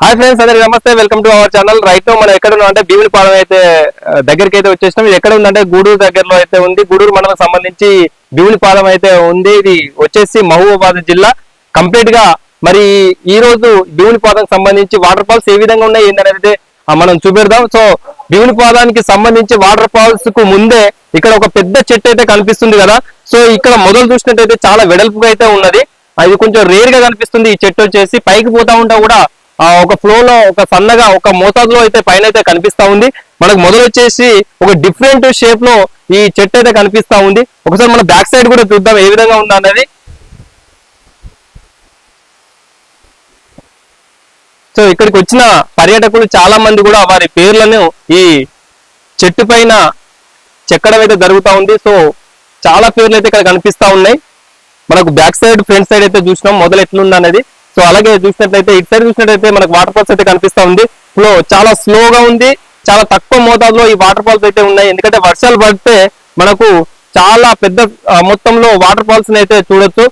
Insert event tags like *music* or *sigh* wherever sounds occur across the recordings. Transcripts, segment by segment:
Hi friends అందరికి నమస్తే. Welcome to our channel. Right మనం ఎక్కడ ఉన్నాం అంటే భీమిలిపాలెం అయితే దగ్గరికి అయితే వచ్చేసినాం. ఇది ఎక్కడ ఉందంటే గూడూరు దగ్గరలో అయితే ఉంది. గూడూరు మండలం సంబంధించి భీమిలిపాలెం అయితే ఉంది. ఇది వచ్చేసి మహబూబాబాద్ జిల్లా. కంప్లీట్గా మరి ఈ రోజు భీముని సంబంధించి వాటర్ ఫాల్స్ ఏ విధంగా ఉన్నాయి ఏంటనేది మనం చూపెడదాం. సో భీముని పాదానికి సంబంధించి వాటర్ ఫాల్స్కు ముందే ఇక్కడ ఒక పెద్ద చెట్టు అయితే కనిపిస్తుంది కదా. సో ఇక్కడ మొదలు చూసినట్టయితే చాలా వెడల్పుగా అయితే ఉన్నది. అది కొంచెం రేర్గా కనిపిస్తుంది. ఈ చెట్టు వచ్చేసి పైకి పోతా ఉంటా కూడా ఒక ఫ్లో లో ఒక సన్నగా ఒక మోతాదులో అయితే పైన అయితే కనిపిస్తా ఉంది. మనకు మొదలు వచ్చేసి ఒక డిఫరెంట్ షేప్లో ఈ చెట్టు అయితే కనిపిస్తా ఉంది. ఒకసారి మన బ్యాక్ సైడ్ కూడా చూద్దాం ఏ విధంగా ఉందా అనేది సో ఇక్కడికి వచ్చిన పర్యాటకులు చాలా మంది కూడా వారి పేర్లను ఈ చెట్టు పైన చెక్కడం అయితే జరుగుతూ ఉంది. సో చాలా పేర్లు అయితే ఇక్కడ కనిపిస్తా ఉన్నాయి. మనకు బ్యాక్ సైడ్ ఫ్రంట్ సైడ్ అయితే చూసినాం. మొదలు ఎట్లుంది అనేది సో అలాగే చూసినట్లయితే ఇటు సైడ్ చూసినట్లయితే మనకు వాటర్ ఫాల్స్ అయితే కనిపిస్తా ఉంది. ఫ్లో చాలా స్లోగా ఉంది. చాలా తక్కువ మోతాదులో ఈ వాటర్ ఫాల్స్ అయితే ఉన్నాయి. ఎందుకంటే వర్షాలు పడితే మనకు చాలా పెద్ద మొత్తంలో వాటర్ ఫాల్స్ అయితే చూడొచ్చు.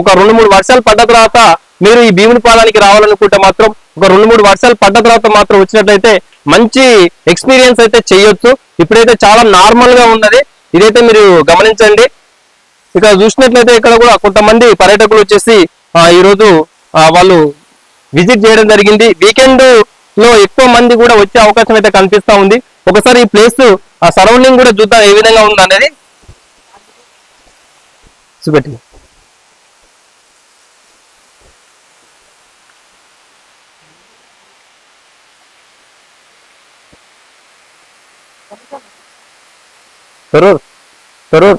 ఒక రెండు మూడు వర్షాలు పడ్డ తర్వాత మీరు ఈ భీముని పాలానికి రావాలనుకుంటే మాత్రం ఒక రెండు మూడు వర్షాలు పడ్డ తర్వాత మాత్రం వచ్చినట్లయితే మంచి ఎక్స్పీరియన్స్ అయితే చేయొచ్చు. ఇప్పుడైతే చాలా నార్మల్గా ఉన్నది. ఇదైతే మీరు గమనించండి. ఇక్కడ చూసినట్లయితే ఇక్కడ కూడా కొంతమంది పర్యాటకులు వచ్చేసి ఈ రోజు వాళ్ళు విజిట్ చేయడం జరిగింది. వీకెండ్లో ఎక్కువ మంది కూడా వచ్చే అవకాశం అయితే కనిపిస్తా ఉంది. ఒకసారి ఈ ప్లేస్ ఆ సరౌండింగ్ కూడా చూద్దాం ఏ విధంగా ఉంది అనేది. చూపెట్టి. సరూర్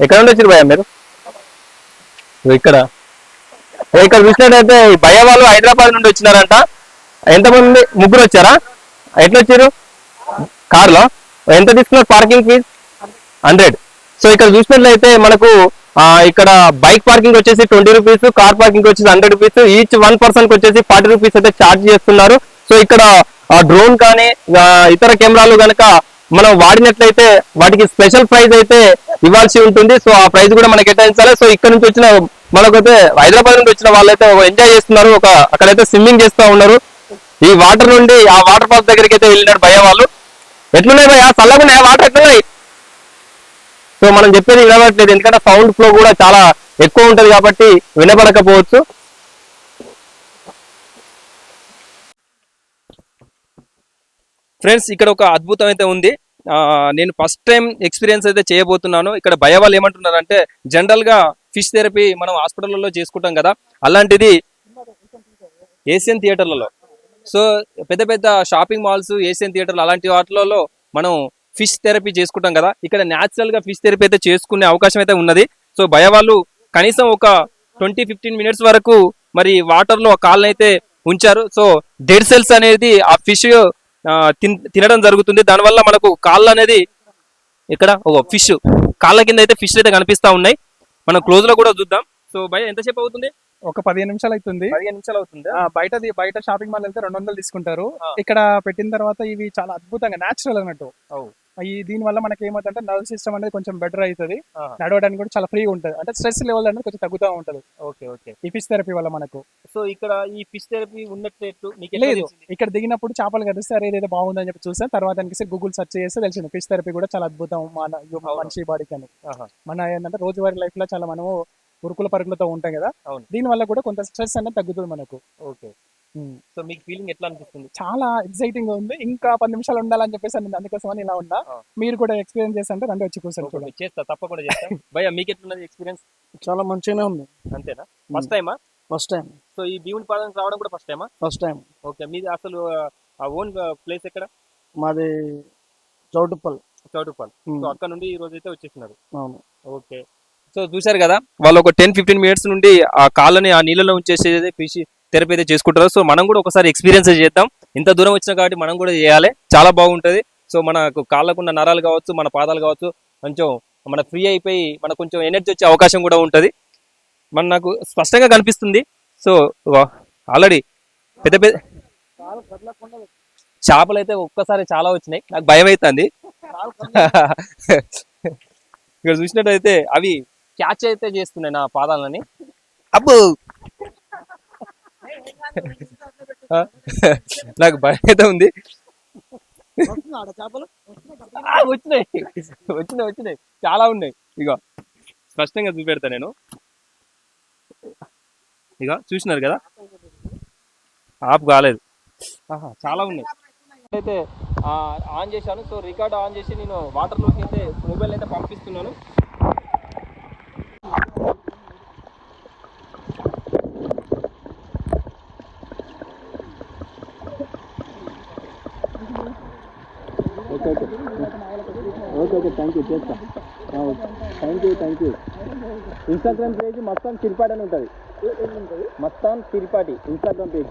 ఎక్కడ నుండి వచ్చారు మీరు? ఇక్కడ. ఇక్కడ చూసినట్టయితే భయ వాళ్ళు హైదరాబాద్ నుండి వచ్చినారంట. ఎంతమంది ముగ్గురు వచ్చారా? ఎట్లా వచ్చారు కార్లో? ఎంత తీసుకున్నారు పార్కింగ్ ఫీజ్ హండ్రెడ్ సో ఇక్కడ చూసినట్లయితే మనకు ఇక్కడ బైక్ పార్కింగ్ వచ్చేసి ట్వంటీ రూపీస్ కార్ పార్కింగ్ వచ్చేసి హండ్రెడ్ రూపీస్ ఈచ్ వన్ పర్సన్కి వచ్చేసి ఫార్టీ రూపీస్ అయితే ఛార్జ్ చేస్తున్నారు. సో ఇక్కడ డ్రోన్ కానీ ఇతర కెమెరాలు కనుక మనం వాడినట్లయితే వాటికి స్పెషల్ ప్రైజ్ అయితే ఇవ్వాల్సి ఉంటుంది. సో ఆ ప్రైజ్ కూడా మనకి కేటాయించాలి. సో ఇక్కడ నుంచి వచ్చిన మనకైతే హైదరాబాద్ నుండి వచ్చిన వాళ్ళైతే ఎంజాయ్ చేస్తున్నారు. ఒక అక్కడైతే స్విమ్మింగ్ చేస్తూ ఉన్నారు. ఈ వాటర్ నుండి ఆ వాటర్ ఫాల్స్ దగ్గరికి అయితే వెళ్ళినారు భయ వాళ్ళు. ఎట్లున్నాయి భయ చల్లగున్నాయి వాటర్ ఎట్లున్నాయి? సో మనం చెప్పేది వినబడట్లేదు. ఎందుకంటే సౌండ్ ఫ్లో కూడా చాలా ఎక్కువ ఉంటది కాబట్టి వినపడకపోవచ్చు ఫ్రెండ్స్ ఇక్కడ ఒక అద్భుతం అయితే ఉంది నేను ఫస్ట్ టైం ఎక్స్పీరియన్స్ అయితే చేయబోతున్నాను. ఇక్కడ భయ వాళ్ళు ఏమంటున్నారంటే జనరల్గా ఫిష్ థెరపీ మనం హాస్పిటల్లో చేసుకుంటాం కదా అలాంటిది ఏషియన్ థియేటర్లలో. సో పెద్ద పెద్ద షాపింగ్ మాల్స్ ఏషియన్ థియేటర్లు అలాంటి వాటిలలో మనం ఫిష్ థెరపీ చేసుకుంటాం కదా ఇక్కడ న్యాచురల్గా ఫిష్ థెరపీ అయితే చేసుకునే అవకాశం అయితే ఉన్నది. సో భయ వాళ్ళు కనీసం ఒక ట్వంటీ ఫిఫ్టీన్ మినిట్స్ వరకు మరి వాటర్లో కాళ్ళని అయితే ఉంచారు. సో డెడ్ సెల్స్ అనేది ఆ ఫిష్ తినడం జరుగుతుంది. దానివల్ల మనకు కాళ్ళు అనేది ఇక్కడ ఒక ఫిష్ కాళ్ళ కింద అయితే ఫిష్ అయితే కనిపిస్తా ఉన్నాయి. మనం క్లోజ్లో కూడా చూద్దాం. సో భయ ఎంతసేపు అవుతుంది? ఒక పదిహేను నిమిషాలు అవుతుంది. పదిహేను నిమిషాలు అవుతుంది. ఆ, బయటది బయట షాపింగ్ మాల్ వెళ్తే రెండు వందలు తీసుకుంటారు. ఇక్కడ పెట్టిన తర్వాత ఇవి చాలా అద్భుతంగా నేచురల్ అన్నట్టు. ఈ దీని వల్ల మనకి ఏమవుతుందంటే నర్వ్ సిస్టమ్ అనేది కొంచెం బెటర్ అవుతుంది. నడవడానికి కూడా చాలా ఫ్రీగా ఉంటుంది. అంటే స్ట్రెస్ లెవెల్ అనేది కొంచెం తగ్గుతూ ఉంటుంది. Okay okay. ఈ ఫిష్ థెరపీ వల్ల మనకు. సో ఇక్కడ ఈ ఫిష్ థెరపీ ఉన్నట్టు లేదు. ఇక్కడ దిగినప్పుడు చేపలు కడిస్తే అరే బాగుందని చెప్పి చూసాను తర్వాత గూగుల్ సెర్చ్ చేస్తే తెలిసింది. ఫిష్ థెరపీ కూడా చాలా అద్భుతం. మన. మనిషి బాడీకి అని. మన ఏంటంటే రోజువారీ లైఫ్లో చాలా మనము ఉరుకుల పరుగులతో ఉంటాం కదా. దీని వల్ల కూడా కొంత స్ట్రెస్ అనేది తగ్గుతుంది మనకు. ఓకే. సో మీకు ఫీలింగ్ ఎట్లా అనిపిస్తుంది? చాలా ఎక్సైటింగ్గా ఉంది. ఇంకా పది నిమిషాలు ఉండాలని చెప్పేసి నేను అందుకోసం అని ఇలా ఉన్నా. మీరు కూడా ఎక్స్పీరియన్స్ చేస్తుంటే రండి వచ్చి కూర్చొని చేస్తా. తప్పకుండా చేస్తా. భయ్య మీకు ఎట్లున్నది ఎక్స్పీరియన్స్? చాలా మంచిగానే ఉంది. అంతేనా? ఫస్ట్ టైమా? First time. సో ఈ భీముని పాదం రావడం కూడా ఫస్ట్ టైమా? First time. ఓకే మీది అసలు ఆ ఓన్ ప్లేస్ ఎక్కడ? మాది చౌటుప్పల్. చౌటుపాల్ ఉమ్, సో అక్కడ నుండి ఈ రోజు అయితే వచ్చేసినారు. అవును. ఓకే. సో చూశారు కదా? వాళ్ళు ఒక టెన్ ఫిఫ్టీన్ మినిట్స్ నుండి ఆ కాళ్ళని ఆ నీళ్ళలో ఉంచేసి ఫిష్ థెరపీ అయితే చేసుకుంటారు. సో మనం కూడా ఒకసారి ఎక్స్పీరియన్స్ చేద్దాం. ఇంత దూరం వచ్చినా కాబట్టి మనం కూడా చేయాలి. చాలా బాగుంటది. సో మనకు కాళ్ళకున్న నరాలు కావచ్చు మన పాదాలు కావచ్చు కొంచెం మన ఫ్రీ అయిపోయి మనకు కొంచెం ఎనర్జీ వచ్చే అవకాశం కూడా ఉంటుంది. మన నాకు స్పష్టంగా కనిపిస్తుంది. సో ఆల్రెడీ పెద్ద పెద్ద చేపలు అయితే ఒక్కసారి చాలా వచ్చినాయి. నాకు భయం అవుతుంది *laughs* ఇక్కడ చూసినట్టయితే అవి క్యాచ్ అయితే చేస్తున్నాయి నా పాదాలని. అబ్బో! నాకు భయం అయితే ఉంది వచ్చినాయి. వచ్చినాయి వచ్చినాయి. చాలా ఉన్నాయి. ఇగో స్పష్టంగా చూపెడతా నేను. ఇక చూసినారు కదా? ఆపు కాలేదు. ఆహా, చాలా ఉన్నాయి. అయితే ఆన్ చేశాను. సో రికార్డ్ ఆన్ చేసి నేను వాటర్లోకి అయితే మొబైల్ అయితే పంపిస్తున్నాను. Okay okay. Okay okay. Thank you చేస్తా. Thank you thank you Instagram page Mastan Tirupati అని ఉంటుంది. మస్తాన్ తిరుపాటి ఇన్స్టాగ్రామ్ పేజ్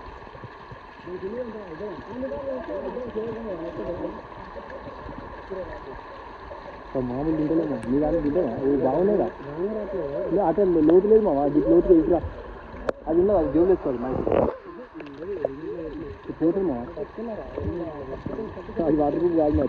మామూలు తింటలేమా నీ దాన్ని తింటావా ఇది బాగున్నాయిగా లే, అటు లోతు లేదు మావా అది లోతు ఇటురా అది ఉన్నది అది జోలు వేసుకోవాలి మా పోతుంది మావా. అది వాటర్ ప్రూఫ్ కాదు